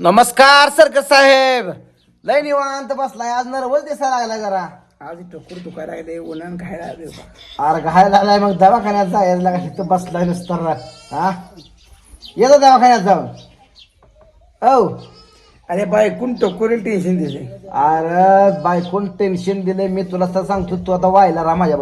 नमस्कार सरकत साहेब. लय निवांत बसलाय. आज नर्वस दिसायला लागलाय जरा. आज टोकर दुखायला लागले उन्हान खायला लागले. अरे घायला लागलाय मग दवाखान्यात जायला लागा इथं बसलाय नुसतं रा- हा? येतो दवाखान्यात जाऊन. औ. अरे बायकून टोकरीला टेन्शन दिले अरे बायकोन टेन्शन दिले मी तुला तर सांगतो तू आता व्हायला राहा माझ्या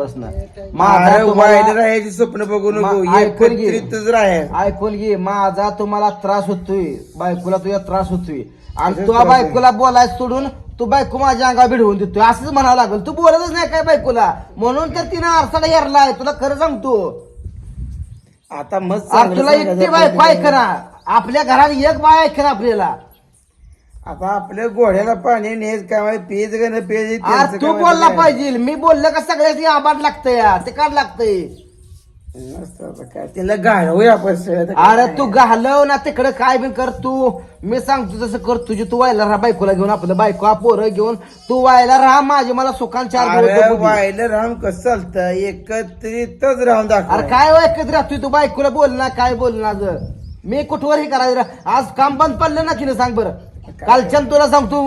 माझा अरे तुम्हाला- वायला राहायची स्वप्न बघू नको. मा- ऐकून घे. एकत्रितच राहाय ऐकून घे. माझा तुम्हाला त्रास होतोय. बायकोला तुझ्या त्रास होतोय. आणि तू त्रास आहे. बायकोला बोलायला सोडून तू बायको माझ्या अंगा भिडवून देतोय. असंच म्हणावं लागेल. तू बोलतच नाही काय बायकोला. म्हणून तर तिनं आरसाला हेरलाय तुला खरं सांगतो. आता चांगलं तुला सांगायचं एकटी बायको आपल्याला. ऐकना आपल्या घरात एक बाय ऐकना आपल्याला. आता आपल्या गोड्याला पाणी नेच काय पेज का नाही पेज? तू बोलला पाहिजे. मी बोललं का सगळ्याची आबाद लागतंय या ते काढ लागतंय. काय? आता काय. त्याला घालवूया आपण सगळं. अरे. तू घालव ना तिकडे काय बी कर तू. मी सांगतो तसं कर तुझी. तू व्हायला राहा बायकोला घेऊन आपलं बायको पोरं घेऊन. तू व्हायला राहा माझे. मला सुखान चार दिवस अरे जगू दे. वायला राहून कसं चालतं एकत्रितच राहून दाखव. अरे काय हो एकत्र राहतोय तू बायकोला बोल ना काय बोल ना मी कुठवर हे करायचं? आज काम बंद पडलं ना की सांग बरं. कालच्या तुला सांगतो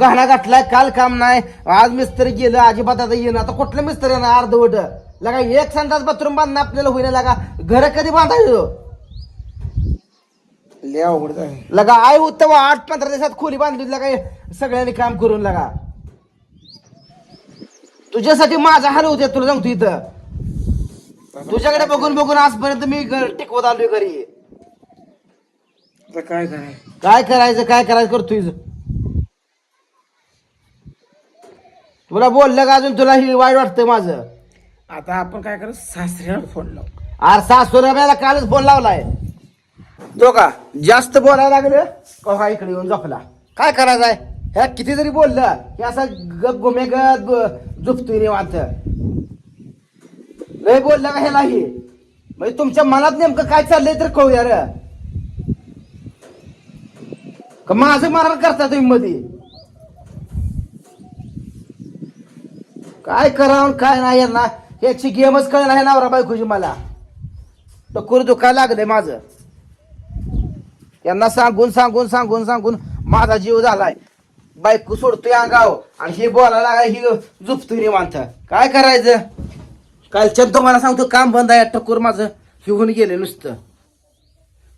गहना गाठलाय काल काम नाही. आज मिस्त्री गेलं अजिबात आता येणं. आता कुठलं मिस्त्री ना अर्धवट लगा एक संडास बाथरूम बांधणं आपल्याला होईना. लागा घर कधी बांधायचं? लय अवघड आहे. लगा आय होत आठ पंधरा दिवसात खोली बांधली. लगा सगळ्यांनी काम करून लगा. तुझ्यासाठी माझा हाल होते तुला सांगतो इथं. तुझ्याकडे बघून बघून आजपर्यंत मी घर टिकवत आलोय घरी. आता काय करायचं? काय करायचं काय करायचं करतोय तुला बोललं का अजून? तुला ही वाईट वाटतंय माझं. आता आपण काय करू? सासऱ्याला फोन लावू. अरे सासू रम्याला कालच फोन लावलाय. तो का जास्त बोलायला लागलं? का हा इकडे येऊन झोपला. काय करायचंय? ह्या किती जरी बोललं की असं गप गुमे गत झोपतोय निवांत लय बोललं का ह्यालाही म्हणजे तुमच्या मनात नेमकं काय चाललंय तर कळूया रे. का माझं मारण करता तुम्ही मध्ये काय करावं काय नाही यांना? याची गेमच कळणार आहे नवरा बायकोची मला. टकोर दुखायला लागलंय माझं. यांना सांगून सांगून सांगून सांगून माझा जीव झालाय. बायको सोडतोय अंगाव आणि हे बोलायला लागलाय ही झुपतोय निवांत. काय करायचं? कालच्या तुम्हाला सांगतो काम बंद आहे टकोर माझं. हिवून गेलं नुसतं.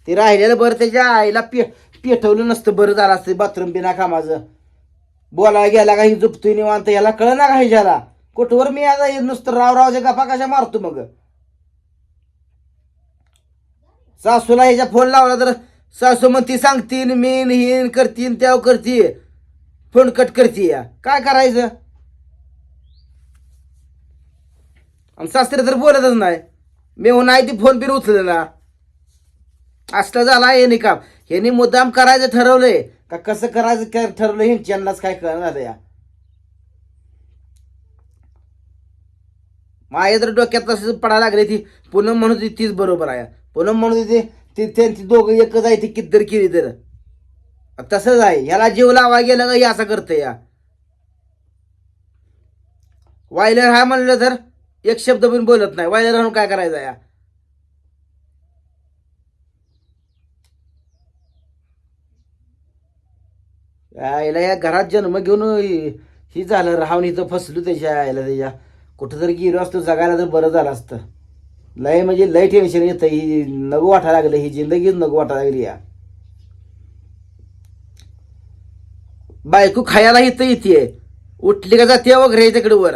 ते राहिलेलं बरं त्याच्या आईला पे पेटवलं नसतं बरं झालं असतं बाथरूम बिना कामाचं बोलायला गेला का ही झुपतोय निवांत याला कळ ना का ह्याच्याला कुठवर मी आता हे नुसतं राव रावच्या गप्पा कशा मारतो मग? सासूला ह्याच्या फोन लावला तर सासू मग ती सांगतीन मीन हिन करतीन त्याव करती फोन कट करती. या काय करायचं? आणि सासरे तर बोलतच नाही. मी नाही ती फोन बिन उचलला असलं झाला हे निकाम. काम मुद्दाम करायचं ठरवलंय. का कसं करायचं काय ठरवलं ह्यांच्यानाच काय करणार या. माझ्या तर डोक्यात तसंच पडायला लागले ती पुनम म्हणू जी तीच बरोबर आहे. पूनम म्हणू होती ती त्यांची दोघं एकच आहे ती किद्दर केली तर. तसंच आहे. ह्याला जीव लावा गेलं का हे असं करतं या. वायलर हा म्हणलं तर एक शब्द पण बोलत नाही. वायलर म्हणून काय करायचं या? आईला या घरात जन्म घेऊन ही झालं राहून इथं फसलो त्याच्या आईला त्याच्या. कुठं जर गेलो असतो जगायला तर बरं झालं असतं. लय म्हणजे लय टेन्शन येतं ही नगू वाटायला लागलं ही जिंदगीच नगू वाटायला लागली या. बायको खायला इथं येते. उठली का जाते वगैरे तिकडे वर.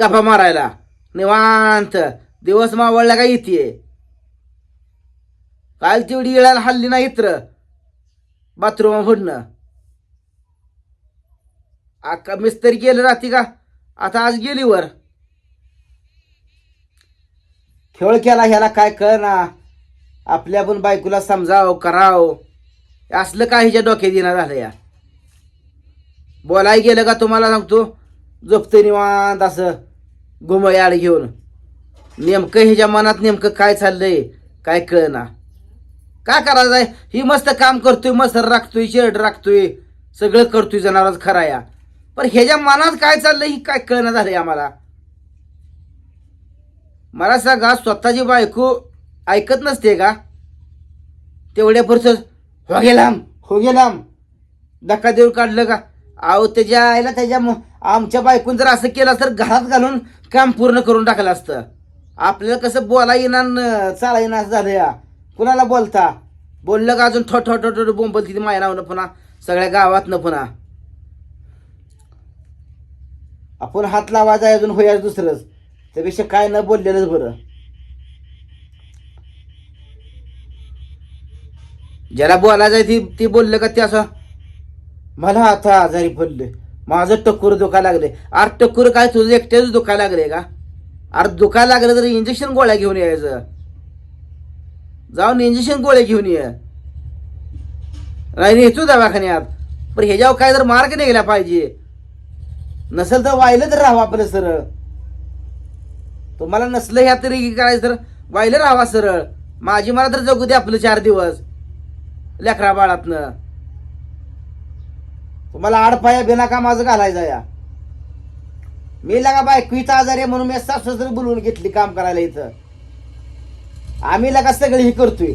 गफा मारायला. निवांत. दिवस मावळला का येते. काल तेवढी येळाला हल्ली नाही इत्र. बाथरूम फोडणं आका मिस्तरी गेलं राहते का? आता आज गेली वर. खेळ केला ह्याला काय कळ ना आपल्या पण बायकोला समजाव कराव. असलं काय हिच्या डोक्यात येणार झालं या. बोलाय गेलं का तुम्हाला सांगतो? झोपते निवांत असं आड घेऊन. नेमकं ह्याच्या मनात नेमकं काय चाललंय काय कळ ना काय आहे ही मस्त काम करतोय मस्त राखतोय शेड राखतोय सगळं करतोय जनावरच खरा या. पण ह्याच्या मनात काय चाललंय ही काय कळणं झालंय आम्हाला? मला सांगा स्वतःची बायको ऐकत नसते का? तेवढ्या पुरतं हो गेलाम हो गेलाम धक्का देऊन काढलं का? अहो त्याच्या आईला त्याच्या आमच्या बायकून जर असं केलं तर घरात घालून काम पूर्ण करून टाकलं असतं. आपल्याला कसं बोला येणार न चाला येणार असं झालं या. कुणाला बोलता? बोललं का अजून? ठो ठो ठो बोंबल तिथे माया नावनं पुन्हा सगळ्या गावातनं पुन्हा. आपण हात लावायचा आहे अजून होयाच दुसरंच. त्यापेक्षा काय न बोललेलंच बरं. ज्याला बोलायचं आहे ती ती बोललं का ते असं? मला आता आजारी पडले माझं टक्कूर दुखा लागले आर टक्कूर काय तुझं एकट्याच दुखा लागले का? आर दुखायला लागलं तर इंजेक्शन गोळ्या घेऊन यायचं. जाऊन इंजेक्शन गोळ्या घेऊन ये. नाही येतो दवाखान्यात. पण ह्याच्यावर काय जर मार्ग निघाला पाहिजे. नसेल तर वाहिलं तर राहावं आपलं सरळ तुम्हाला नसलं ह्या तरी करायचं तर वाहिलं राहावा सरळ माझी मला तर जगू दे आपलं चार दिवस. लेकरा बाळातनं. तुम्हाला आडपाया बिना कामाचं घालायचं या? मी लगा बायकोचा आजार आहे म्हणून मी सासू बोलवून घेतली काम करायला इथं. आम्ही लगा सगळी ही करतोय.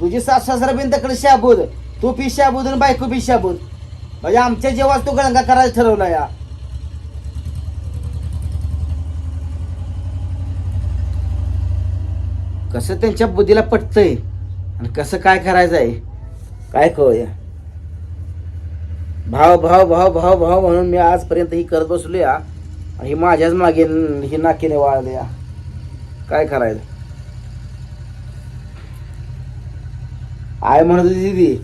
तुझी सासू सासरा बिन तकडे शाबूद. तू पी शाबूद आणि बायको पी शाबूद. म्हणजे आमच्या जेव्हा तू गळंगा करायला ठरवला या. कसं त्यांच्या बुद्धीला पटतंय? आणि कसं काय करायचं आहे काय कळूया भाव भाव भाव भाव भाव म्हणून मी आजपर्यंत ही करत बसलो या आणि ही माझ्याच मागे ही नाकीने वाळले या काय करायचं? आय म्हणत होती दिदी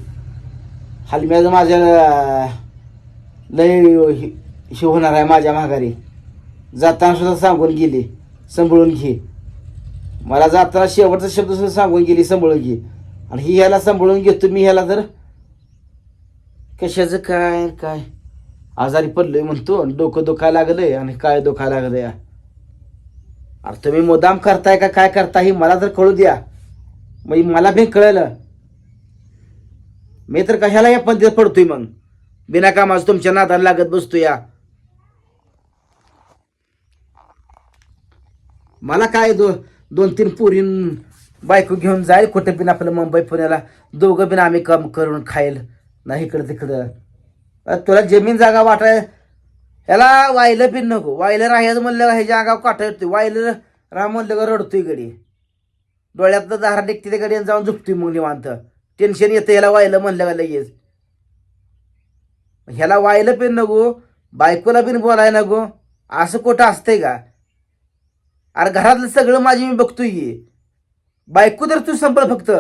हलम्याचं माझ्या लय हे होणार आहे माझ्या माघारी. जाताना सुद्धा सांगून गेली. सांभाळून घे. मला जाताना शेवटचा शब्द सुद्धा सांगून गेली सांभाळून घे. आणि ही ह्याला सांभाळून घेतो मी ह्याला तर. कशाचं काय काय? आजारी पडलोय म्हणतो आणि डोकं दुखायला लागलंय आणि काय दुखायला लागलंय? या. अरे तुम्ही मुदाम करताय का काय करताय हे मला तर कळू द्या. मग मला बी कळलं. मी तर कशाला या पद्धतीत पडतोय मग? बिना कामाचं तुमच्या नादाला लागत बसतो या. मला काय दो दोन तीन पोरीन बायको घेऊन जाईल कुठं बिन आपलं मुंबई पुण्याला. दोघं बिन आम्ही काम करून खाईल. नाही इकडं तिकडं. तुला जमीन जागा वाटाय ह्याला वायलं बिन नको. वायलं राहायचं म्हणलं का ह्याच्या अंगावर काटा येतोय वायलं राह म्हणलं का रडतोय गडी डोळ्यात दारा निघते ते गडी जाऊन झुपतोय मग निवांत. टेन्शन येतं ह्याला वायलं म्हणलं का लगेच? ह्याला वायलं बिन नको. बायकोला बिन बोलाय नको. असं कुठं असतंय का? अरे घरातलं सगळं माझी मी बघतोय. बायको तर तू संपल फक्त.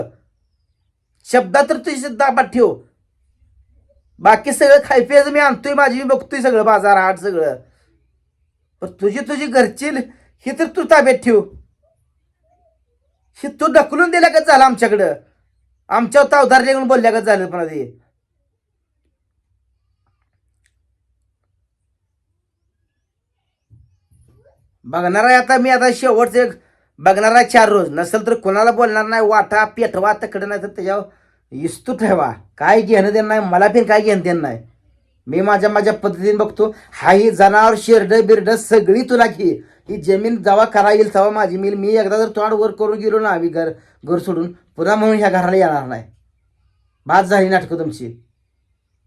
शब्दात तर तुझी दाबात ठेव. बाकी सगळं खायपियाचं मी आणतोय माझी मी बघतोय सगळं बाजार हाट सगळं. पण तुझी तुझी घरची हे तर तू ताब्यात ठेव. हे तू ढकलून दिल्या का झालं आमच्याकडं. आमच्यावर तावदार बोलल्या का झालं पण ते. बघणार आहे आता मी आता शेवटचे बघणार आहे चार रोज. नसेल तर कोणाला बोलणार नाही वाटा पेटवा तकडे नाही तर त्याच्यावर इस्तू ठेवा. काय घेणं देणं नाही मला पण काय घेणं देणं नाही. मी माझ्या माझ्या पद्धतीने बघतो हाही जनावर शेरड बिरड सगळी तुला घे. ही जमीन जेव्हा करा येईल तेव्हा माझी मिल. मी एकदा जर तोंड वर करून गेलो ना आम्ही घर घर सोडून पुन्हा म्हणून ह्या घराला येणार नाही. बाद झाली नाटकं तुमची.